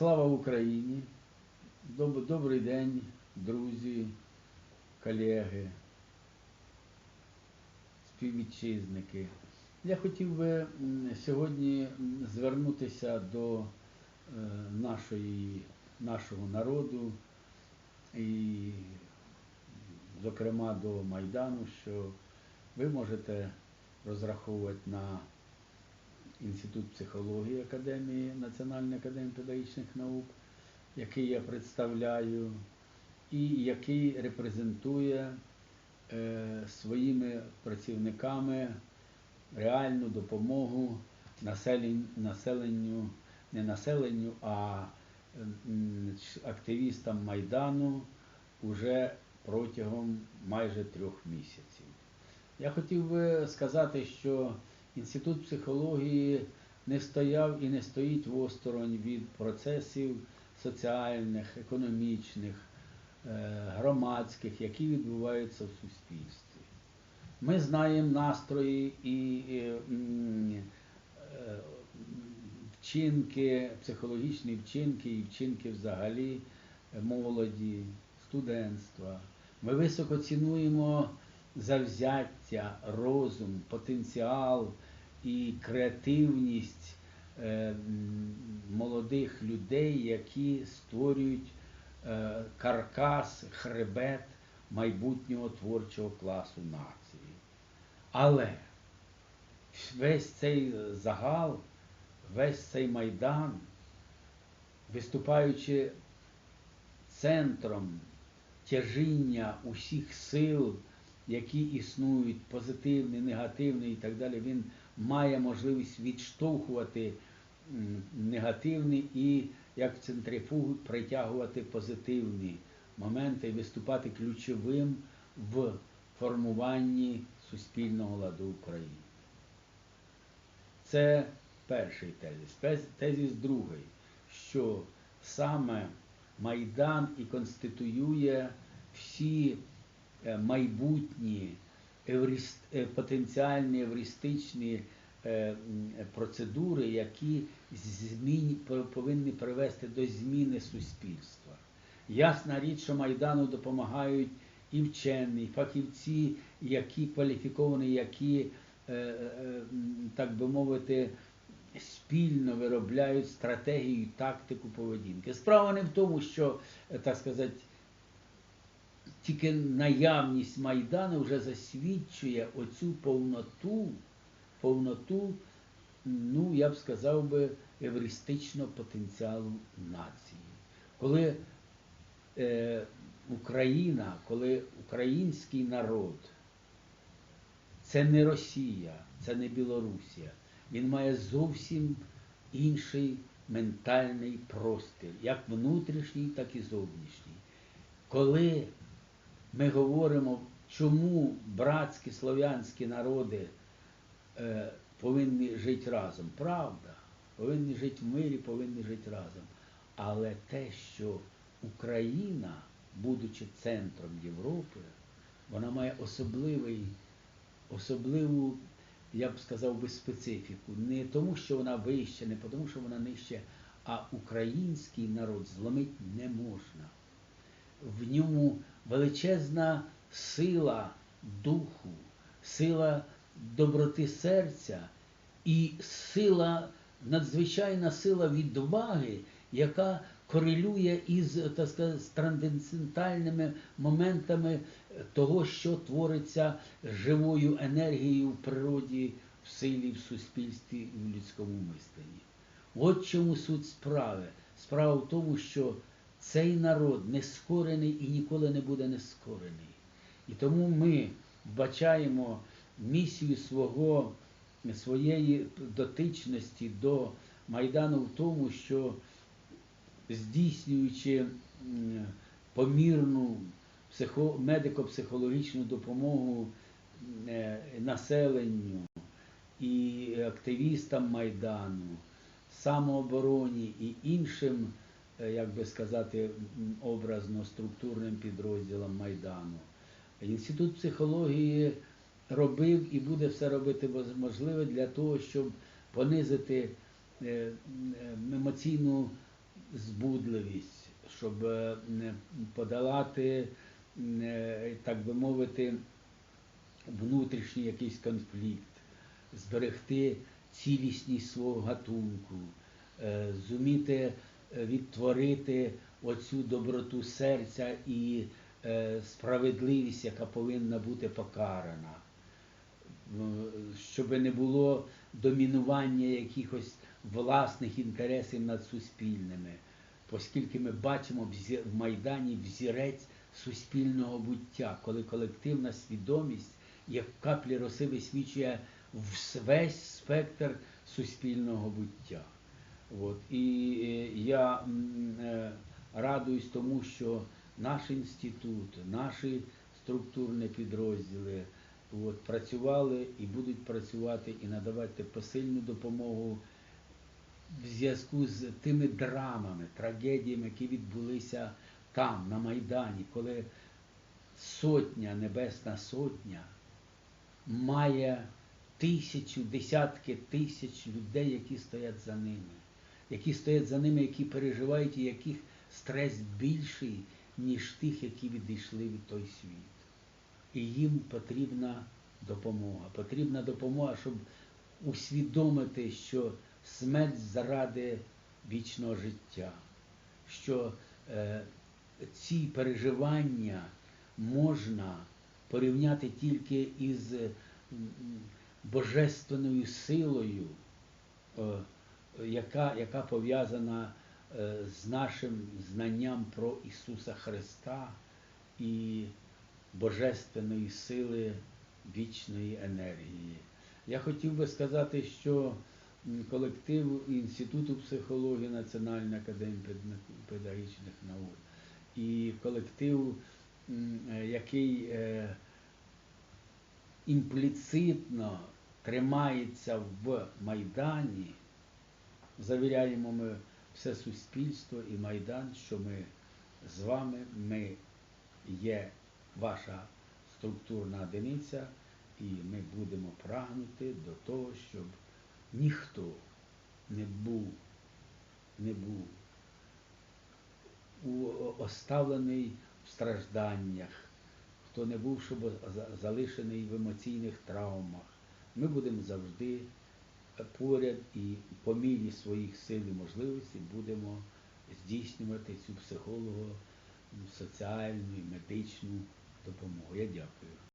Слава Україні! Доб- Добрий день, друзі, колеги, співвітчизники. Я хотів би сьогодні звернутися до е, нашої, нашого народу і, зокрема, до Майдану, що ви можете розраховувати на Інститут психології Академії Національної академії педагогічних наук, який я представляю, і який репрезентує е, своїми працівниками реальну допомогу населенню, населенню не населенню, а активістам Майдану уже протягом майже трьох місяців. Я хотів би сказати, що Інститут психології не стояв і не стоїть осторонь від процесів соціальних, економічних, е, громадських, які відбуваються в суспільстві. Ми знаємо настрої і е, вчинки, психологічні вчинки і вчинки взагалі молоді, студентства. Ми високо цінуємо завзяття, розум, потенціал і креативність е, молодих людей, які створюють е, каркас, хребет майбутнього творчого класу нації. Але весь цей загал, весь цей майдан, виступаючи центром тяжіння усіх сил, які існують, позитивний, негативний і так далі, він має можливість відштовхувати м, негативні і, як центрифугу, притягувати позитивні моменти і виступати ключовим в формуванні суспільного ладу України. Це перший тезис. Пез- Тезис другий, що саме Майдан і конституює всі майбутні евріст, е, потенціальні евристичні е, процедури, які змін, по- повинні привести до зміни суспільства. Ясна річ, що Майдану допомагають і вчені, і фахівці, які кваліфіковані, які, е, е, так би мовити, спільно виробляють стратегію тактику поведінки. Справа не в тому, що, е, так сказати, тільки наявність Майдану вже засвідчує оцю повноту, повноту, ну, я б сказав би, евристичного потенціалу нації. Коли е, Україна, коли український народ, це не Росія, це не Білорусія, він має зовсім інший ментальний простір, як внутрішній, так і зовнішній. Коли ми говоримо, чому братські слов'янські народи е, повинні жити разом. Правда, повинні жити в мирі, повинні жити разом. Але те, що Україна, будучи центром Європи, вона має особливий, особливу, я б сказав би, специфіку. Не тому, що вона вища, не тому, що вона нижча, а український народ зломити не можна в ньому величезна сила духу, сила доброти серця і сила, надзвичайна сила відваги, яка корелює із так сказати, трансцендентальними моментами того, що твориться живою енергією в природі, в силі, в суспільстві в людському мисленні. От чому суть справи. Справа в тому, що цей народ не скорений і ніколи не буде не скорений. І тому ми вбачаємо місію свого, своєї дотичності до Майдану в тому, що здійснюючи помірну медико-психологічну допомогу е, населенню і активістам Майдану, самообороні і іншим, як би сказати, образно структурним підрозділам Майдану. Інститут психології робив і буде все робити можливе для того, щоб понизити е, емоційну збудливість, щоб е, подолати, е, так би мовити, внутрішній якийсь конфлікт, зберегти цілісність свого гатунку, е, зуміти е, відтворити оцю доброту серця і е, справедливість, яка повинна бути покарана, щоб не було домінування якихось власних інтересів над суспільними, оскільки ми бачимо в Майдані взірець суспільного буття, коли колективна свідомість, як в каплі роси висвічує весь спектр суспільного буття. От. І е, я е, радуюсь тому, що наш інститут, наші структурні підрозділи от, працювали і будуть працювати і надавати посильну допомогу в зв'язку з тими драмами, трагедіями, які відбулися там, на Майдані, коли сотня, небесна сотня має тисячу, десятки тисяч людей, які стоять за ними, які стоять за ними, які переживають, і яких стрес більший, ніж тих, які відійшли від той світ. І їм потрібна допомога. Потрібна допомога, щоб усвідомити, що смерть заради вічного життя, що е, ці переживання можна порівняти тільки із божественною силою, е, яка, яка пов'язана е, з нашим знанням про Ісуса Христа і божественної сили вічної енергії. Я хотів би сказати, що колектив Інституту психології Національної академії педагогічних наук і колектив, е, який е, імпліцитно тримається в Майдані, завіряємо ми все суспільство і Майдан, що ми з вами, ми є ваша структурна одиниця, і ми будемо прагнути до того, щоб ніхто не був, не був оставлений в стражданнях, хто не був, щоб за- залишений в емоційних травмах. Ми будемо завжди поряд і по мірі своїх сил і можливостей будемо здійснювати цю психолого, соціальну і медичну допомогу. Я дякую.